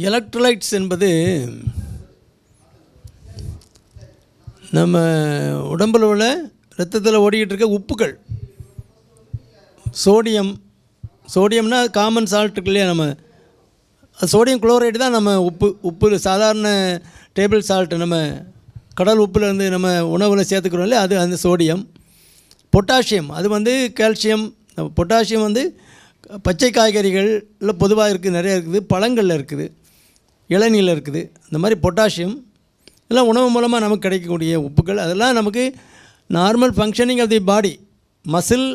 Electrolytes என்பது நம்ம உடம்பில் உள்ள ரத்தத்தில் ஓடிக்கிட்டு இருக்க உப்புகள். சோடியம். சோடியம்னா காமன் சால்ட் இருக்கு இல்லையா நம்ம? சோடியம் குளோரைடு தான் நம்ம உப்பு. உப்பு சாதாரண டேபிள் சால்ட் நம்ம கடல் உப்புலேருந்து நம்ம உணவில் சேர்த்துக்கிறோம் இல்லையா? அது அந்த சோடியம் பொட்டாசியம் அது வந்து கால்சியம் பொட்டாசியம் வந்து பச்சை காய்கறிகளில் பொதுவாக இருக்குது நிறையா இருக்குது பழங்களில் இருக்குது. இளநீரில் இருக்குது. இந்த மாதிரி பொட்டாசியம் இதெல்லாம் உணவு மூலமாக நமக்கு கிடைக்கக்கூடிய உப்புகள். அதெல்லாம் நமக்கு normal functioning of the body muscle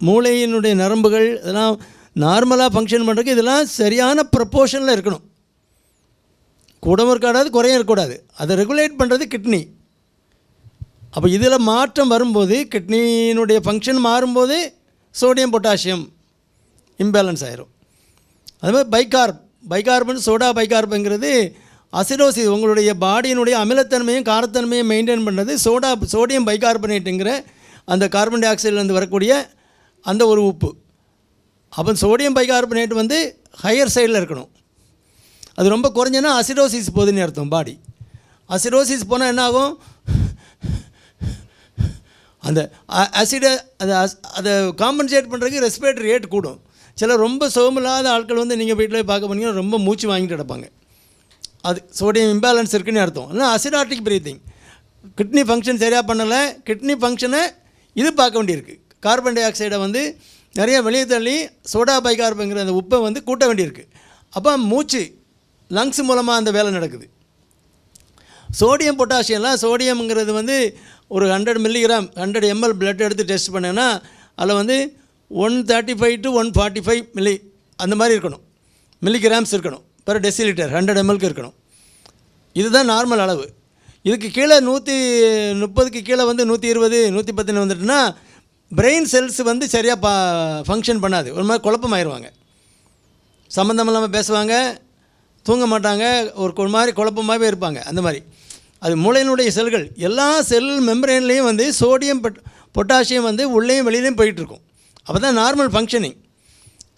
மூளையினுடைய நரம்புகள் இதெல்லாம் நார்மலாக ஃபங்க்ஷன் பண்ணுறதுக்கு இதெல்லாம் சரியான ப்ரப்போர்ஷனில் இருக்கணும். கூடவும் இருக்காடாது குறையும் இருக்கக்கூடாது. அதை ரெகுலேட் பண்ணுறது கிட்னி அப்போ இதில் மாற்றம் வரும்போது கிட்னியினுடைய ஃபங்க்ஷன் மாறும்போது சோடியம் பொட்டாசியம் இம்பேலன்ஸ் ஆயிரும். அது மாதிரி பைகார்ப் பைகார்பன் சோடா பைகார்பங்கிறது அசிடோசிஸ் உங்களுடைய பாடியினுடைய அமிலத்தன்மையும் காரத்தன்மையும் மெயின்டைன் பண்ணுறது சோடா சோடியம் பைகார்பனேட்டுங்கிற அந்த கார்பன் டை ஆக்சைட்லேருந்து வரக்கூடிய அந்த ஒரு உப்பு. அப்போ சோடியம் பைகார்பனேட் வந்து ஹையர் சைடில் இருக்கணும். அது ரொம்ப குறைஞ்சனா அசிடோசிஸ் போகுதுன்னு அர்த்தம் பாடி. அசிடோசிஸ் போனால் என்ன ஆகும் அந்த அசிடை அதை அதை காம்பன்சேட் பண்ணுறதுக்கு ரெஸ்பிரேட்டரி ரேட் கூடும். சில ரொம்ப சோமில்லாத ஆட்கள் வந்து நீங்கள் வீட்டில் போய் பார்க்க போனீங்கன்னா ரொம்ப மூச்சு வாங்கிட்டு கிடப்பாங்க. அது சோடியம் இம்பேலன்ஸ் இருக்குன்னு அர்த்தம். இல்லை அசிடாட்டிக் பிரீத்திங் கிட்னி ஃபங்க்ஷன் சரியாக பண்ணலை கிட்னி ஃபங்க்ஷனை இது பார்க்க வேண்டியிருக்கு. கார்பன் டை ஆக்சைடை வந்து நிறைய வெளியே தள்ளி சோடா பைகார்புங்கிற அந்த உப்பை வந்து கூட்ட வேண்டியிருக்கு. அப்போ மூச்சு லங்ஸ் மூலமாக அந்த வேலை நடக்குது. சோடியம் பொட்டாசியம்லாம் சோடியம்ங்கிறது வந்து ஒரு hundred milligram hundred ML blood எடுத்து டெஸ்ட் பண்ணேன்னா அதில் வந்து one thirty five to one forty five milli அந்த மாதிரி இருக்கணும். மில்லிகிராம்ஸ் இருக்கணும். பெர் டெசிலிட்டர் ஹண்ட்ரட் எம்எல்க்கு இருக்கணும். இதுதான் நார்மல் அளவு. இதுக்கு கீழே நூற்றி முப்பதுக்கு கீழே வந்து நூற்றி இருபது நூற்றி பத்துன்னு வந்துட்டுனா பிரெயின் செல்ஸ் வந்து சரியாக பா ஃபங்க்ஷன் பண்ணாது. ஒரு மாதிரி குழப்பமாயிருவாங்க. சம்மந்தம் இல்லாமல் பேசுவாங்க தூங்க மாட்டாங்க ஒரு ஒரு மாதிரி குழப்பமாகவே இருப்பாங்க. அந்த மாதிரி. அது மூளையினுடைய செல்கள் எல்லா செல் மெம்பரேன்லேயும் வந்து சோடியம் பொட்டாசியம் வந்து உள்ளேயும் வெளியிலையும் போயிட்டுருக்கும் அப்போ தான் normal functioning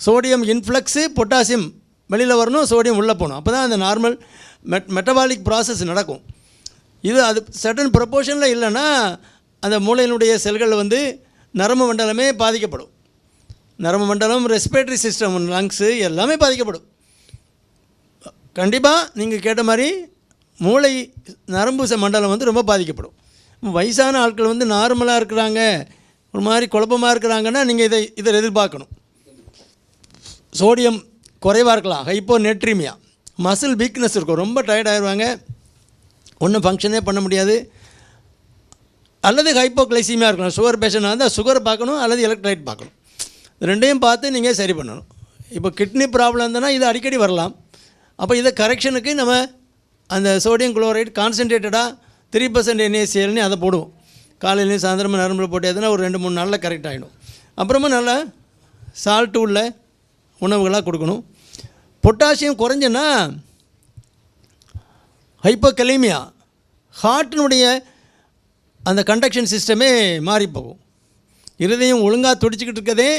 sodium influx potassium வெளியில் வரணும் சோடியம் உள்ளே போகணும். அப்போ தான் அந்த நார்மல் மெட் மெட்டபாலிக் ப்ராசஸ் நடக்கும். இது அது சர்டன் ப்ரப்போர்ஷனில் இல்லைன்னா அந்த மூளையினுடைய செல்கள் வந்து நரம்பு மண்டலமே பாதிக்கப்படும். நரம்பு மண்டலம் ரெஸ்பிரேட்டரி சிஸ்டம் லங்ஸு எல்லாமே பாதிக்கப்படும். கண்டிப்பாக நீங்கள் கேட்ட மாதிரி மூளை நரம்பு மண்டலம் வந்து ரொம்ப பாதிக்கப்படும். வயசான ஆட்கள் வந்து நார்மலாக இருக்கிறாங்க. ஒரு மாதிரி குழப்பமாக இருக்கிறாங்கன்னா நீங்கள் இதை இதை எதிர்பார்க்கணும். சோடியம் குறைவாக இருக்கலாம். ஹைப்போ நெட்ரிமியா மசில் வீக்னஸ் இருக்கும். ரொம்ப டயர்ட் ஆயிடுவாங்க ஒன்றும் ஃபங்க்ஷனே பண்ண முடியாது. அல்லது ஹைப்போக்ளைசீமியா இருக்கலாம். சுகர் பேஷண்டாக இருந்தால் சுகர் பார்க்கணும் அல்லது எலக்ட்ரைட் பார்க்கணும். ரெண்டையும் பார்த்து நீங்கள் சரி பண்ணணும். இப்போ கிட்னி ப்ராப்ளம் இருந்ததுன்னா இது அடிக்கடி வரலாம். அப்போ இதை கரெக்ஷனுக்கு நம்ம அந்த சோடியம் குளோரைடு கான்சன்ட்ரேட்டடாக த்ரீ பர்சன்ட் என்ஏசிஎல்னு அதை போடுவோம். காலையிலையும் சாயந்தரமும் நரம்பில் போட்டு எதுனா ஒரு ரெண்டு மூணு நாளில் கரெக்ட் ஆகிடும் அப்புறமா நல்லா சால்ட்டு உள்ள உணவுகளாக கொடுக்கணும். பொட்டாசியம் குறைஞ்சுன்னா ஹைப்போகலீமியா ஹார்ட்டினுடைய அந்த கண்டக்ஷன் சிஸ்டமே மாறி போகும் இருதயம் ஒழுங்காக துடிச்சிக்கிட்டு இருக்கதே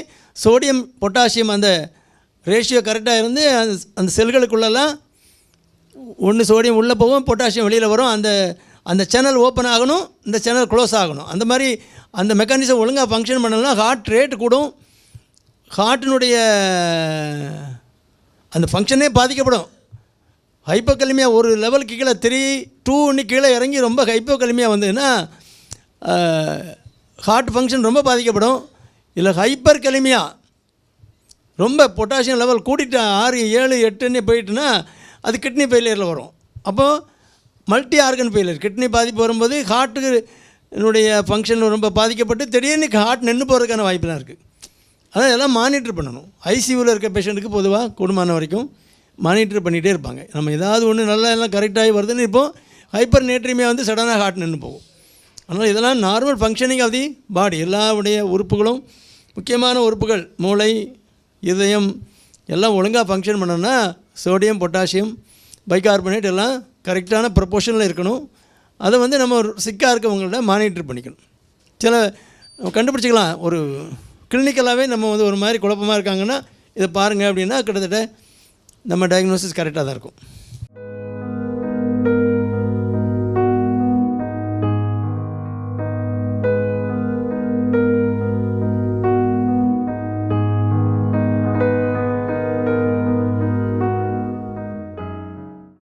சோடியம் பொட்டாசியம் அந்த ரேஷியோ கரெக்டாக இருந்து அந்த அந்த செல்களுக்குள்ளெல்லாம் ஒன்று சோடியம் உள்ளே போகும் பொட்டாசியம் வெளியில் வரும். அந்த அந்த சேனல் ஓப்பன் ஆகணும் இந்த சேனல் க்ளோஸ் ஆகணும். அந்த மாதிரி அந்த மெக்கானிசம் ஒழுங்காக ஃபங்க்ஷன் பண்ணலாம் ஹார்ட் ரேட் கூடும். ஹார்ட்டினுடைய அந்த ஃபங்க்ஷனே பாதிக்கப்படும். ஹைப்போகலிமியா ஒரு லெவலுக்கு கீழே த்ரீ டூன்னு கீழே இறங்கி ரொம்ப ஹைப்போகலிமியா வந்ததுன்னா ஹார்ட் ஃபங்க்ஷன் ரொம்ப பாதிக்கப்படும். இல்லை ஹைப்பர் கலிமியா ரொம்ப பொட்டாசியம் லெவல் கூட்டிட்டு ஆறு ஏழு எட்டுன்னு போயிட்டுனா அது கிட்னி ஃபெயிலியரில் வரும். அப்போது மல்டி ஆர்கன் ஃபெயிலியர் கிட்னி பாதிப்பு வரும்போது ஹார்ட்டுக்கு என்னுடைய ஃபங்க்ஷன் ரொம்ப பாதிக்கப்பட்டு திடீர்னு ஹார்ட் நின்று போகிறதுக்கான வாய்ப்புலாம் இருக்குது அதான் எல்லாம் மானிட்டர் பண்ணணும். ஐசியூவில் இருக்க பேஷண்ட்டுக்கு பொதுவாக கூடுமான வரைக்கும் மானிட்டர் பண்ணிகிட்டே இருப்பாங்க. நம்ம ஏதாவது ஒன்று நல்லா எல்லாம் கரெக்டாகி வருதுன்னு இப்போ ஹைப்பர் நேட்ரிமியா வந்து சடனாக ஹார்ட் நின்று போகும். அதனால் இதெல்லாம் normal functioning of the body எல்லாவுடைய உறுப்புகளும் முக்கியமான உறுப்புகள் மூளை இதயம் எல்லாம் ஒழுங்காக ஃபங்க்ஷன் பண்ணோன்னா சோடியம் பொட்டாசியம் பைகார்பனேட் எல்லாம் கரெக்டான ப்ரொப்போர்ஷனில் இருக்கணும். அதை வந்து நம்ம ஒரு சிக்காக இருக்கவங்கள்ட்ட மானிட்டர் பண்ணிக்கணும். சில கண்டுபிடிச்சிக்கலாம். ஒரு கிளினிக்கலாகவே நம்ம வந்து ஒரு மாதிரி குழப்பமாக இருக்காங்கன்னா இதை பாருங்கள் அப்படின்னா கிட்டத்தட்ட நம்ம டயக்னோசிஸ் கரெக்டாக தான் இருக்கும்.